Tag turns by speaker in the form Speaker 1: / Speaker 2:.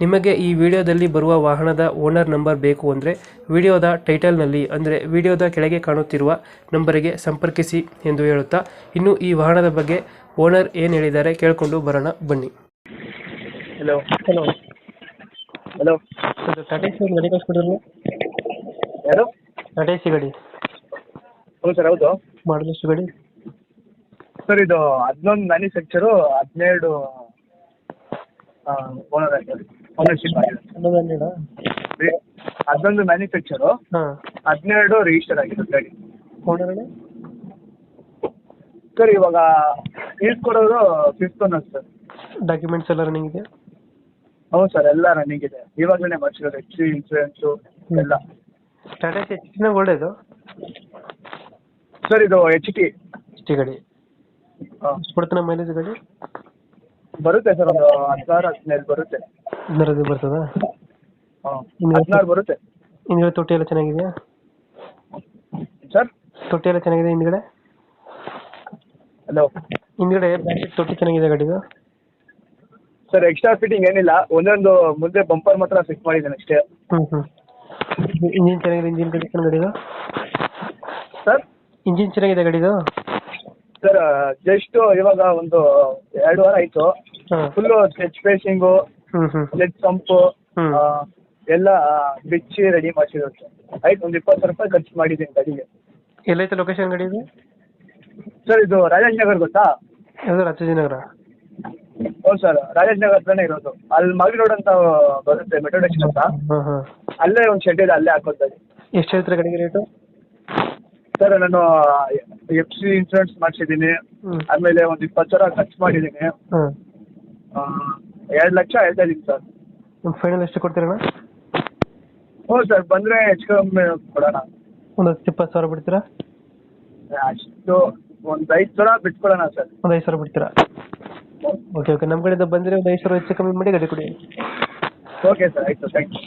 Speaker 1: ನಿಮಗೆ ಈ ವಿಡಿಯೋದಲ್ಲಿ ಬರುವ ವಾಹನದ ಓನರ್ ನಂಬರ್ ಬೇಕು ಅಂದರೆ ವಿಡಿಯೋದ ಟೈಟಲ್ನಲ್ಲಿ ಅಂದರೆ ವಿಡಿಯೋದ ಕೆಳಗೆ ಕಾಣುತ್ತಿರುವ ನಂಬರಿಗೆ ಸಂಪರ್ಕಿಸಿ ಎಂದು ಹೇಳುತ್ತಾ ಇನ್ನು ಈ ವಾಹನದ ಬಗ್ಗೆ ಓನರ್ ಏನು ಹೇಳಿದ್ದಾರೆ ಕೇಳಿಕೊಂಡು ಬರೋಣ ಬನ್ನಿ.
Speaker 2: Hello
Speaker 1: hello
Speaker 2: hello
Speaker 1: Tata C ಗಾಡಿ ಕಳಿಸ್ಕೊಡಿರಲ್ಲ
Speaker 2: ಯಾರು?
Speaker 1: ಟಾಟಾ ಸಿ ಗಾಡಿ.
Speaker 2: ಹೌದು ಸರ್ ಹೌದು.
Speaker 1: ಮಾಡಲ್ ಎಷ್ಟು ಗಾಡಿ?
Speaker 2: ಸರ್ ಇದು ಹದಿನೊಂದು ಮ್ಯಾನುಫ್ಯಾಕ್ಚರು ಹದಿನೇಳು ಓನರ್ ಆಗಿದೆ.
Speaker 1: ಹನ್ನೊಂದು ಹನ್ನೆರಡ?
Speaker 2: ಹನ್ನೊಂದು ಮ್ಯಾನುಫ್ಯಾಕ್ಚರು
Speaker 1: ಹಾಂ.
Speaker 2: ಹದಿನೇಳು ರಿಜಿಸ್ಟರ್ ಆಗಿದೆ ಗಾಡಿ
Speaker 1: ಓನರ್
Speaker 2: ಸರ್ ಇವಾಗ ಕೊಡೋರು ಫಿಫ್ತ್ ಓನರ್ ಸರ್
Speaker 1: ಡಾಕ್ಯುಮೆಂಟ್ಸ್ ಎಲ್ಲ ರನ್ನಿಂಗ್ ಇದೆ
Speaker 2: ಹೌದು ಸರ್ ಎಲ್ಲ ರನ್ನಿಂಗ್ ಇದೆ. ಇವಾಗಲೇ ಮಾಡಿಸಿರೋದು ಎಚ್ ಸಿ ಇನ್ಸೂರೆನ್ಸು ಎಲ್ಲ.
Speaker 1: ಟಾಟಾ ಎಚ್ ಹೆಚ್ಚಿನ ಒಳ್ಳೇದು
Speaker 2: ಸರ್ ಇದು? ಎಚ್ ಟಿ
Speaker 1: ಎಷ್ಟಿ ಗಾಡಿ. ಎಷ್ಟು ಕೊಡ್ತಾನೆ ಮೈಲೇಜ್ ಗಾಡಿ?
Speaker 2: ಬರುತ್ತೆ ಸರ್ ಒಂದು ಹದಿನಾರು ಹದಿನೈದು ಬರುತ್ತೆ.
Speaker 1: ಹದಿನಾರು ಬರ್ತದಾ?
Speaker 2: ಹಾಂ
Speaker 1: ಇನ್ನು-
Speaker 2: ಹದಿನಾರು ಬರುತ್ತೆ.
Speaker 1: ಹಿಂದ್ಗಡೆ ತೊಟ್ಟಿ ಎಲ್ಲ ಚೆನ್ನಾಗಿದೆಯಾ?
Speaker 2: ಸರ್?
Speaker 1: ತೊಟ್ಟಿ ಎಲ್ಲ ಚೆನ್ನಾಗಿದೆ ಹಿಂದ್ಗಡೆ?
Speaker 2: ಹಲೋ
Speaker 1: ಹಿಂದ್ಗಡೆ ಬ್ಯಾಕ್ ತೊಟ್ಟಿ ಚೆನ್ನಾಗಿದೆ ಗಾಡಿದು?
Speaker 2: ಸರ್ ಎಕ್ಸ್ಟ್ರಾ ಫಿಟ್ಟಿಂಗ್ ಏನಿಲ್ಲ. ಒಂದೊಂದು ಮುಂದೆ ಬಂಪರ್ ಮಾತ್ರ ಫಿಟ್ ಮಾಡಿದ್ದೇನೆ ಅಷ್ಟೇ.
Speaker 1: ಹ್ಮ್ ಹ್ಮ್. ಇಂಜಿನ್ ಚೆನ್ನಾಗಿದೆ ಇಂಜಿನ್ ಕಂಡೀಷನ್ ಗಾಡಿದು?
Speaker 2: ಸರ್?
Speaker 1: ಇಂಜಿನ್ ಚೆನ್ನಾಗಿದೆ ಗಾಡಿದು?
Speaker 2: ಸರ್ ಜಸ್ಟ್ ಇವಾಗ ಒಂದು ಎರಡು ವಾರ ಆಯಿತು.
Speaker 1: ಹಾಂ.
Speaker 2: Full sketch facing leg sump. ಎಲ್ಲ ಬಿಚ್ಚಿ ರೆಡಿ ಮಾಡಿಸಿರೋದು. ಸರ್ ಆಯ್ತು ಒಂದು ಇಪ್ಪತ್ತು ರೂಪಾಯಿ ಖರ್ಚು ಮಾಡಿದ್ದೀನಿ ಗಾಡಿಗೆ.
Speaker 1: ಎಲ್ಲೈತೆ ಲೊಕೇಶನ್ ಗಾಡಿ ಇದು?
Speaker 2: ಸರ್ ಇದು ರಾಜಾಜಿನಗರ್ ಗೊತ್ತಾ?
Speaker 1: ಯಾವ್ದು ರಾಜಾಜಿನಗರ
Speaker 2: ಹೌದು ಸರ್ ರಾಜಾಜಿನಗರ್ ಹತ್ರನೇ ಇರೋದು. ಅಲ್ಲಿ ಮಗಲಿ ರೋಡ್ ಅಂತ ಬರುತ್ತೆ ಮೆಟ್ರೋ ಸ್ಟೇಷನ್ ಅಂತ.
Speaker 1: ಹಾಂ ಹಾಂ
Speaker 2: ಅಲ್ಲೇ ಒಂದು ಶೆಡ್ ಇದೆ ಅಲ್ಲೇ ಗಾಡಿ
Speaker 1: ಎಷ್ಟು ಹೇಳ್ತಾರೆ ಗಾಡಿಗೆ ರೇಟು
Speaker 2: ಸರ್ ನಾನು ಎಫ್ ಸಿ ಇನ್ಸೂರೆನ್ಸ್ ಮಾಡಿಸಿದ್ದೀನಿ. ಆಮೇಲೆ ಒಂದು ಇಪ್ಪತ್ತು ಸಾವಿರ ಖರ್ಚು ಮಾಡಿದ್ದೀನಿ.
Speaker 1: ಹಾಂ
Speaker 2: ಎರಡು ಲಕ್ಷ ಹೇಳ್ತಾ ಇದ್ದೀನಿ ಸರ್.
Speaker 1: ಒಂದು ಫೈನಲ್ ಎಷ್ಟು ಕೊಡ್ತೀರಣ್ಣ
Speaker 2: ಹ್ಞೂ ಸರ್ ಬಂದರೆ ಹೆಚ್ಚು ಕಮ್ಮಿ ಕೊಡೋಣ.
Speaker 1: ಒಂದು ಹತ್ತು ಇಪ್ಪತ್ತು ಸಾವಿರ ಬಿಡ್ತೀರಾ?
Speaker 2: ಅಷ್ಟು ಒಂದು ಐದು ಸಾವಿರ ಬಿಟ್ಕೊಡೋಣ ಸರ್.
Speaker 1: ಒಂದು ಐದು ಸಾವಿರ ಬಿಡ್ತೀರಾ? Okay okay. ನಮ್ಮ ಕಡೆಯಿಂದ ಬಂದರೆ ಒಂದು ಐದು ಸಾವಿರ ಹೆಚ್ಚು ಕಮ್ಮಿ ಮಾಡಿ ಗಾಡಿ ಕೊಡಿ.
Speaker 2: ಓಕೆ ಸರ್ ಆಯಿತು ಥ್ಯಾಂಕ್ ಯು.